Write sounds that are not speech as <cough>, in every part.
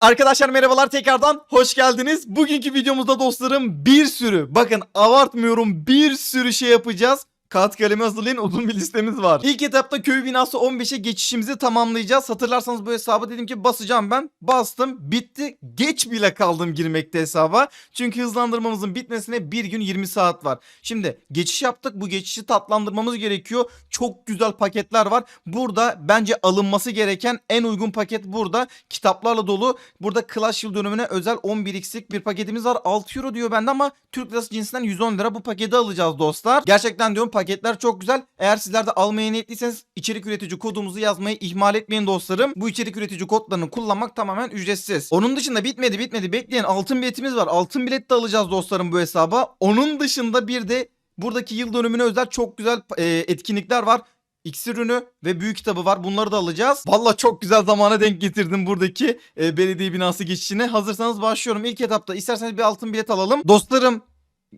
Arkadaşlar merhabalar tekrardan hoş geldiniz. Bugünkü videomuzda dostlarım bir sürü bakın abartmıyorum bir sürü şey yapacağız. Kağıt kalemi hazırlayın uzun bir listemiz var. İlk etapta köy binası 15'e geçişimizi tamamlayacağız. Hatırlarsanız bu hesabı dedim ki basacağım ben. Bastım bitti. Geç bile kaldım girmekte hesaba. Çünkü hızlandırmamızın bitmesine bir gün 20 saat var. Şimdi geçiş yaptık. Bu geçişi tatlandırmamız gerekiyor. Çok güzel paketler var. Burada bence alınması gereken en uygun paket burada. Kitaplarla dolu. Burada Clash yıl dönümüne özel 11x'lik bir paketimiz var. 6 euro diyor bende ama Türk lirası cinsinden 110 lira bu paketi alacağız dostlar. Gerçekten diyorum paketler çok güzel. Eğer sizler de almaya niyetliyseniz içerik üretici kodumuzu yazmayı ihmal etmeyin dostlarım. Bu içerik üretici kodlarını kullanmak tamamen ücretsiz. Onun dışında bitmedi bitmedi bekleyin altın biletimiz var. Altın bilet de alacağız dostlarım bu hesaba. Onun dışında bir de buradaki yıl dönümüne özel çok güzel e, etkinlikler var. İksir ürünü ve büyük kitabı var. Bunları da alacağız. Valla çok güzel zamana denk getirdim buradaki e, belediye binası geçişine. Hazırsanız başlıyorum. İlk etapta isterseniz bir altın bilet alalım. Dostlarım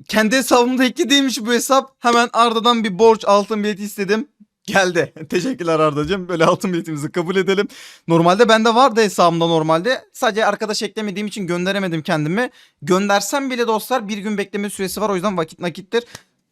kendi hesabımda eklediğimmiş bu hesap. Hemen Arda'dan bir borç altın bileti istedim. Geldi. <laughs> Teşekkürler Arda'cığım. Böyle altın biletimizi kabul edelim. Normalde bende vardı hesabımda normalde. Sadece arkadaş eklemediğim için gönderemedim kendimi. Göndersem bile dostlar bir gün bekleme süresi var. O yüzden vakit nakittir.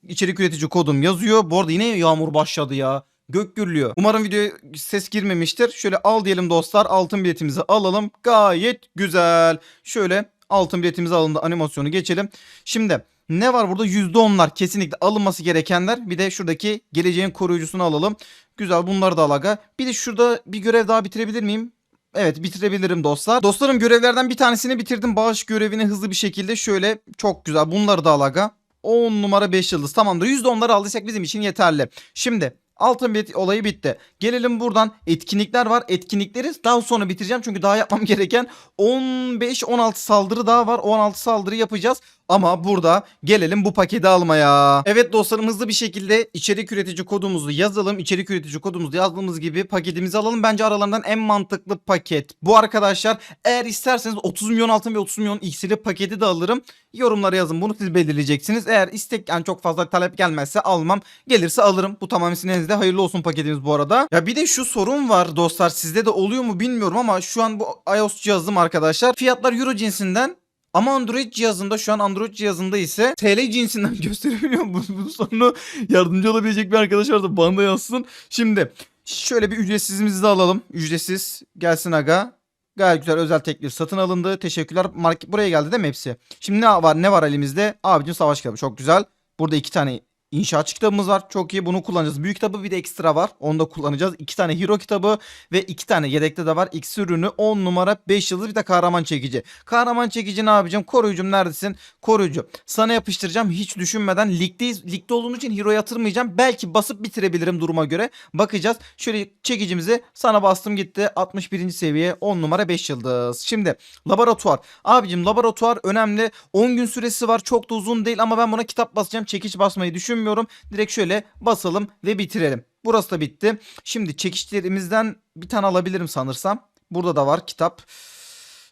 İçerik üretici kodum yazıyor. Bu arada yine yağmur başladı ya. Gök gürlüyor. Umarım videoya ses girmemiştir. Şöyle al diyelim dostlar. Altın biletimizi alalım. Gayet güzel. Şöyle altın biletimizi alındı. Animasyonu geçelim. Şimdi ne var burada? %10'lar kesinlikle alınması gerekenler. Bir de şuradaki geleceğin koruyucusunu alalım. Güzel bunları da alaga. Bir de şurada bir görev daha bitirebilir miyim? Evet bitirebilirim dostlar. Dostlarım görevlerden bir tanesini bitirdim. Bağış görevini hızlı bir şekilde şöyle çok güzel. Bunları da alaga. 10 numara 5 yıldız. Tamamdır. %10'ları aldıysak bizim için yeterli. Şimdi Altın bilet olayı bitti. Gelelim buradan etkinlikler var. Etkinlikleri daha sonra bitireceğim. Çünkü daha yapmam <laughs> gereken 15-16 saldırı daha var. 16 saldırı yapacağız. Ama burada gelelim bu paketi almaya. Evet dostlarım hızlı bir şekilde içerik üretici kodumuzu yazalım. İçerik üretici kodumuzu yazdığımız gibi paketimizi alalım. Bence aralarından en mantıklı paket. Bu arkadaşlar eğer isterseniz 30 milyon altın ve 30 milyon iksiri paketi de alırım. Yorumlara yazın bunu siz belirleyeceksiniz. Eğer istek yani çok fazla talep gelmezse almam. Gelirse alırım. Bu tamamen sizin hayırlı olsun paketimiz bu arada. Ya bir de şu sorun var dostlar sizde de oluyor mu bilmiyorum ama şu an bu iOS cihazım arkadaşlar. Fiyatlar Euro cinsinden ama Android cihazında şu an Android cihazında ise TL cinsinden <laughs> gösterebiliyor mu? Bu sorunu yardımcı olabilecek bir arkadaş varsa bana yazsın. Şimdi şöyle bir ücretsizimizi de alalım. Ücretsiz gelsin aga. Gayet güzel özel teklif satın alındı. Teşekkürler. Market buraya geldi değil mi hepsi? Şimdi ne var ne var elimizde? Abicim savaş kitabı çok güzel. Burada iki tane İnşaat kitabımız var. Çok iyi. Bunu kullanacağız. Büyük kitabı bir de ekstra var. Onu da kullanacağız. İki tane hero kitabı ve iki tane yedekte de var. X ürünü 10 numara 5 yıldız bir de kahraman çekici. Kahraman çekici ne yapacağım? Koruyucum neredesin? Koruyucu. Sana yapıştıracağım hiç düşünmeden. Ligdeyiz. Ligde olduğum için hero yatırmayacağım. Belki basıp bitirebilirim duruma göre. Bakacağız. Şöyle çekicimizi sana bastım gitti. 61. seviye 10 numara 5 yıldız. Şimdi laboratuvar. Abicim laboratuvar önemli. 10 gün süresi var. Çok da uzun değil ama ben buna kitap basacağım. Çekiç basmayı düşünmüyorum düşünmüyorum. Direkt şöyle basalım ve bitirelim. Burası da bitti. Şimdi çekişlerimizden bir tane alabilirim sanırsam. Burada da var kitap.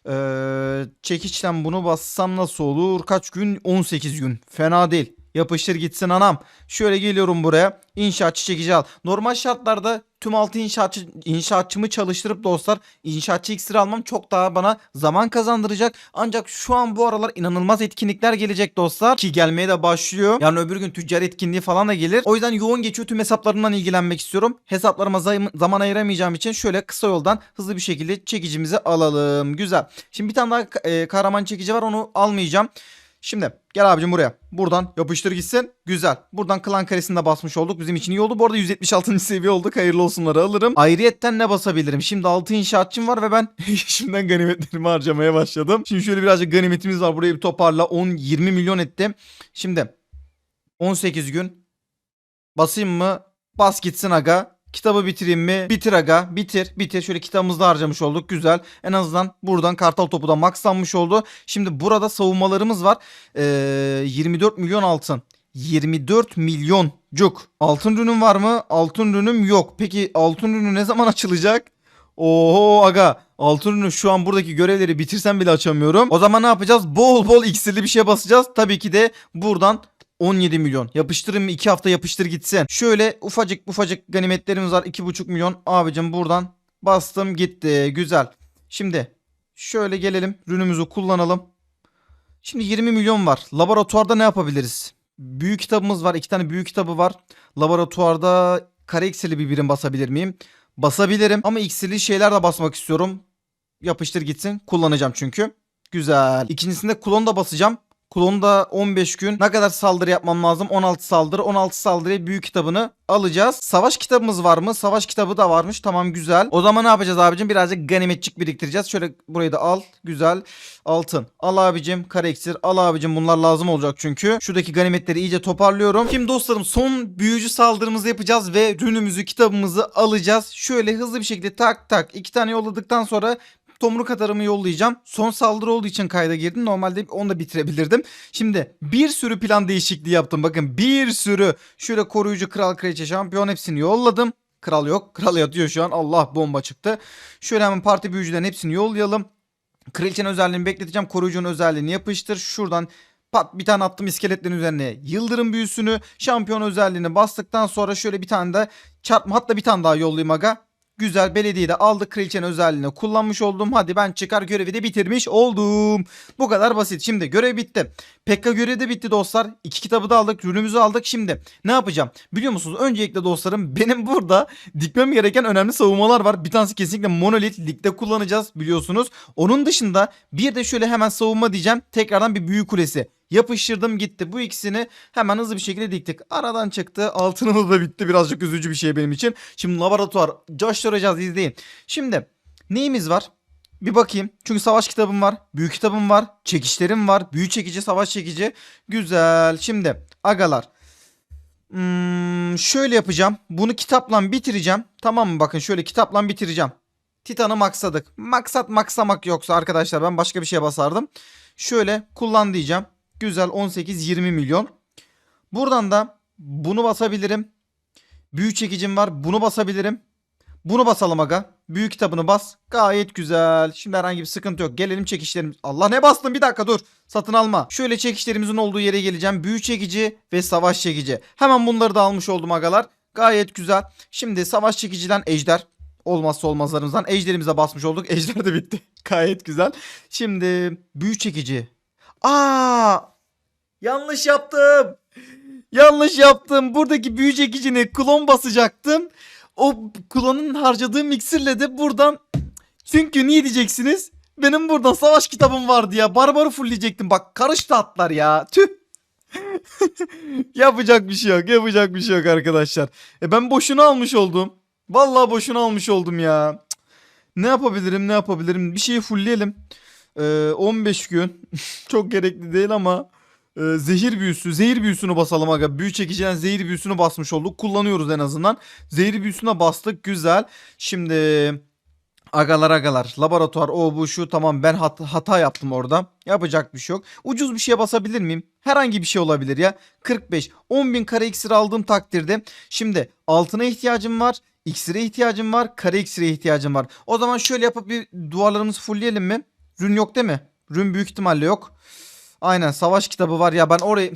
Ee, çekiçten bunu bassam nasıl olur? Kaç gün? 18 gün. Fena değil. Yapıştır gitsin anam. Şöyle geliyorum buraya. İnşaatçı çekici al. Normal şartlarda tüm altı inşaatçı, inşaatçımı çalıştırıp dostlar inşaatçı iksir almam çok daha bana zaman kazandıracak. Ancak şu an bu aralar inanılmaz etkinlikler gelecek dostlar. Ki gelmeye de başlıyor. Yani öbür gün tüccar etkinliği falan da gelir. O yüzden yoğun geçiyor tüm hesaplarımdan ilgilenmek istiyorum. Hesaplarıma zaman ayıramayacağım için şöyle kısa yoldan hızlı bir şekilde çekicimizi alalım. Güzel. Şimdi bir tane daha e, kahraman çekici var onu almayacağım. Şimdi gel abicim buraya. Buradan yapıştır gitsin. Güzel. Buradan klan karesinde basmış olduk. Bizim için iyi oldu. Bu arada 176. seviye olduk. Hayırlı olsunları alırım. Ayrıyetten ne basabilirim? Şimdi 6 inşaatçım var ve ben <laughs> şimdiden ganimetlerimi harcamaya başladım. Şimdi şöyle birazcık ganimetimiz var. Burayı bir toparla. 10-20 milyon etti. Şimdi 18 gün. Basayım mı? Bas gitsin aga. Kitabı bitireyim mi? Bitir aga. Bitir. Bitir. Şöyle kitabımızı da harcamış olduk. Güzel. En azından buradan kartal topu da maxlanmış oldu. Şimdi burada savunmalarımız var. Ee, 24 milyon altın. 24 milyon cuk. Altın ürünüm var mı? Altın ürünüm yok. Peki altın ürünü ne zaman açılacak? Oho aga. Altın ürünü şu an buradaki görevleri bitirsem bile açamıyorum. O zaman ne yapacağız? Bol bol iksirli bir şey basacağız. Tabii ki de buradan 17 milyon. Yapıştırın mı 2 hafta yapıştır gitsin. Şöyle ufacık ufacık ganimetlerimiz var 2,5 milyon. Abicim buradan bastım gitti. Güzel. Şimdi Şöyle gelelim. Rünümüzü kullanalım. Şimdi 20 milyon var. Laboratuvarda ne yapabiliriz? Büyük kitabımız var. iki tane büyük kitabı var. Laboratuvarda kare iksirli bir birim basabilir miyim? Basabilirim ama iksirli şeyler de basmak istiyorum. Yapıştır gitsin. Kullanacağım çünkü. Güzel. İkincisinde klon da basacağım. Klonu da 15 gün. Ne kadar saldırı yapmam lazım? 16 saldırı. 16 saldırıya büyük kitabını alacağız. Savaş kitabımız var mı? Savaş kitabı da varmış. Tamam güzel. O zaman ne yapacağız abicim? Birazcık ganimetçik biriktireceğiz. Şöyle burayı da al. Güzel. Altın. Al abicim. Kare iksir. Al abicim. Bunlar lazım olacak çünkü. Şuradaki ganimetleri iyice toparlıyorum. Şimdi dostlarım son büyücü saldırımızı yapacağız ve rünümüzü kitabımızı alacağız. Şöyle hızlı bir şekilde tak tak iki tane yolladıktan sonra tomruk atarımı yollayacağım. Son saldırı olduğu için kayda girdim. Normalde onu da bitirebilirdim. Şimdi bir sürü plan değişikliği yaptım. Bakın bir sürü. Şöyle koruyucu kral kraliçe şampiyon hepsini yolladım. Kral yok. Kral yatıyor şu an. Allah bomba çıktı. Şöyle hemen parti büyücülerin hepsini yollayalım. Kraliçenin özelliğini bekleteceğim. Koruyucunun özelliğini yapıştır. Şuradan pat bir tane attım iskeletlerin üzerine. Yıldırım büyüsünü, şampiyon özelliğini bastıktan sonra şöyle bir tane de çarpma hatta bir tane daha yollayayım aga. Güzel belediyeyi de aldık. Kraliçenin özelliğini kullanmış oldum. Hadi ben çıkar görevi de bitirmiş oldum. Bu kadar basit. Şimdi görev bitti. Pekka görevi de bitti dostlar. İki kitabı da aldık. Ürünümüzü aldık. Şimdi ne yapacağım? Biliyor musunuz? Öncelikle dostlarım <laughs> benim burada dikmem gereken önemli savunmalar var. Bir tanesi kesinlikle monolit ligde kullanacağız biliyorsunuz. Onun dışında bir de şöyle hemen savunma diyeceğim. Tekrardan bir büyü kulesi. Yapıştırdım gitti. Bu ikisini hemen hızlı bir şekilde diktik. Aradan çıktı. Altınımız da bitti. Birazcık üzücü bir şey benim için. Şimdi laboratuvar. Coşturacağız izleyin. Şimdi neyimiz var? Bir bakayım. Çünkü savaş kitabım var. Büyük kitabım var. Çekişlerim var. Büyü çekici, savaş çekici. Güzel. Şimdi agalar. Hmm, şöyle yapacağım. Bunu kitapla bitireceğim. Tamam mı? Bakın şöyle kitapla bitireceğim. Titan'ı maksadık. Maksat maksamak yoksa arkadaşlar ben başka bir şeye basardım. Şöyle kullan diyeceğim. Güzel 18-20 milyon. Buradan da bunu basabilirim. Büyü çekicim var. Bunu basabilirim. Bunu basalım aga. Büyük kitabını bas. Gayet güzel. Şimdi herhangi bir sıkıntı yok. Gelelim çekişlerimiz. Allah ne bastım bir dakika dur. Satın alma. Şöyle çekişlerimizin olduğu yere geleceğim. Büyü çekici ve savaş çekici. Hemen bunları da almış oldum agalar. Gayet güzel. Şimdi savaş çekiciden ejder. Olmazsa olmazlarımızdan ejderimize basmış olduk. <laughs> Ejder de bitti. Gayet güzel. Şimdi büyü çekici. Aa! Yanlış yaptım. Yanlış yaptım. Buradaki büyü çekicini klon basacaktım. O klonun harcadığım iksirle de buradan çünkü niye diyeceksiniz? Benim buradan savaş kitabım vardı ya. Barbarı fullleyecektim. Bak karıştı atlar ya. Tüh. <laughs> yapacak bir şey yok. Yapacak bir şey yok arkadaşlar. E ben boşuna almış oldum. Vallahi boşuna almış oldum ya. Ne yapabilirim? Ne yapabilirim? Bir şeyi fullleyelim. Ee, 15 gün. <laughs> Çok gerekli değil ama e, zehir büyüsü, zehir büyüsünü basalım aga. Büyü çekiciden zehir büyüsünü basmış olduk. Kullanıyoruz en azından. Zehir büyüsüne bastık. Güzel. Şimdi agalar agalar. Laboratuvar o bu şu tamam ben hat- hata yaptım orada. Yapacak bir şey yok. Ucuz bir şeye basabilir miyim? Herhangi bir şey olabilir ya. 45. 10 bin kare iksir aldığım takdirde. Şimdi altına ihtiyacım var. İksire ihtiyacım var. Kare iksire ihtiyacım var. O zaman şöyle yapıp bir duvarlarımızı fullleyelim mi? Rün yok değil mi? Rün büyük ihtimalle yok. Aynen savaş kitabı var ya ben orayı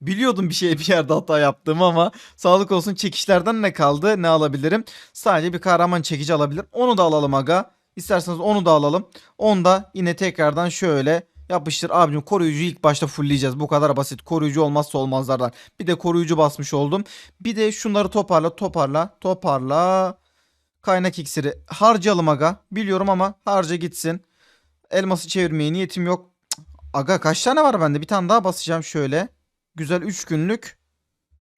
biliyordum bir şey bir yerde hata yaptığımı ama sağlık olsun çekişlerden ne kaldı ne alabilirim? Sadece bir kahraman çekici alabilirim. Onu da alalım aga. İsterseniz onu da alalım. Onu da yine tekrardan şöyle yapıştır abicim koruyucuyu ilk başta fullleyeceğiz. Bu kadar basit. Koruyucu olmazsa olmazlardan. Bir de koruyucu basmış oldum. Bir de şunları toparla toparla toparla. Kaynak iksiri harcayalım aga. Biliyorum ama harca gitsin. Elması çevirmeye niyetim yok. Aga kaç tane var bende? Bir tane daha basacağım şöyle. Güzel 3 günlük.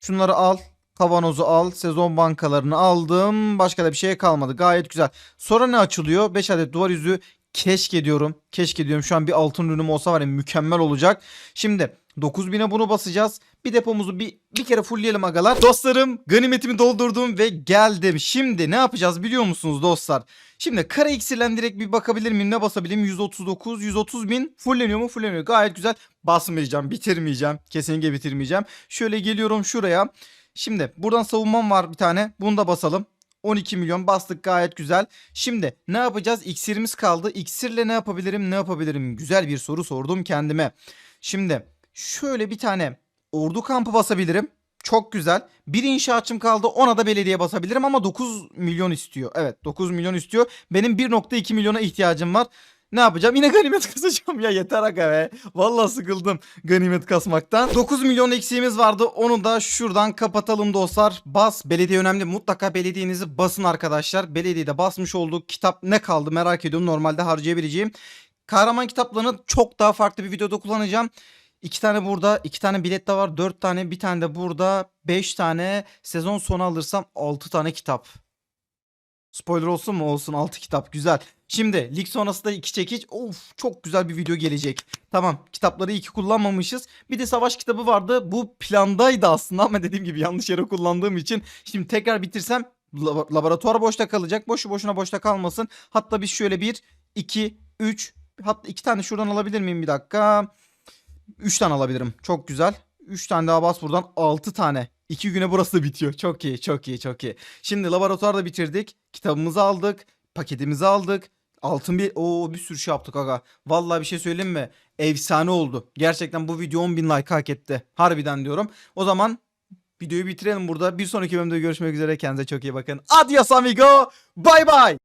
Şunları al. Kavanozu al. Sezon bankalarını aldım. Başka da bir şey kalmadı. Gayet güzel. Sonra ne açılıyor? 5 adet duvar yüzüğü. Keşke diyorum. Keşke diyorum. Şu an bir altın ürünüm olsa var ya mükemmel olacak. Şimdi 9000'e bunu basacağız. Bir depomuzu bir, bir kere fullleyelim agalar. Dostlarım ganimetimi doldurdum ve geldim. Şimdi ne yapacağız biliyor musunuz dostlar? Şimdi kara iksirlen direkt bir bakabilir miyim? Ne basabilirim? 139, 130 bin. Fulleniyor mu? Fulleniyor. Gayet güzel. Basmayacağım, bitirmeyeceğim. Kesinlikle bitirmeyeceğim. Şöyle geliyorum şuraya. Şimdi buradan savunmam var bir tane. Bunu da basalım. 12 milyon bastık gayet güzel. Şimdi ne yapacağız? İksirimiz kaldı. İksirle ne yapabilirim? Ne yapabilirim? Güzel bir soru sordum kendime. Şimdi şöyle bir tane ordu kampı basabilirim. Çok güzel. Bir inşaatçım kaldı. Ona da belediye basabilirim ama 9 milyon istiyor. Evet 9 milyon istiyor. Benim 1.2 milyona ihtiyacım var. ne yapacağım? Yine ganimet <laughs> kasacağım ya yeter aga be. Vallahi sıkıldım ganimet kasmaktan. 9 milyon eksiğimiz vardı. Onu da şuradan kapatalım dostlar. Bas. Belediye önemli. Mutlaka belediyenizi basın arkadaşlar. Belediyede basmış olduk. Kitap ne kaldı merak ediyorum. Normalde harcayabileceğim. Kahraman kitaplarını çok daha farklı bir videoda kullanacağım. İki tane burada, iki tane bilet de var, dört tane, bir tane de burada, beş tane. Sezon sonu alırsam altı tane kitap. Spoiler olsun mu? Olsun. 6 kitap. Güzel. Şimdi lig sonrası da 2 çekiç. Of çok güzel bir video gelecek. Tamam. Kitapları iyi ki kullanmamışız. Bir de savaş kitabı vardı. Bu plandaydı aslında ama dediğim gibi yanlış yere kullandığım için. Şimdi tekrar bitirsem lab- laboratuvar boşta kalacak. Boşu boşuna boşta kalmasın. Hatta biz şöyle 1, 2, 3 hatta 2 tane şuradan alabilir miyim bir dakika? 3 tane alabilirim. Çok güzel. 3 tane daha bas buradan 6 tane. 2 güne burası da bitiyor. Çok iyi, çok iyi, çok iyi. Şimdi laboratuvarda bitirdik. Kitabımızı aldık. Paketimizi aldık. Altın bir o bir sürü şey yaptık aga. Vallahi bir şey söyleyeyim mi? Efsane oldu. Gerçekten bu video 10 bin like hak etti. Harbiden diyorum. O zaman videoyu bitirelim burada. Bir sonraki bölümde görüşmek üzere. Kendinize çok iyi bakın. Adios amigo. Bye bye.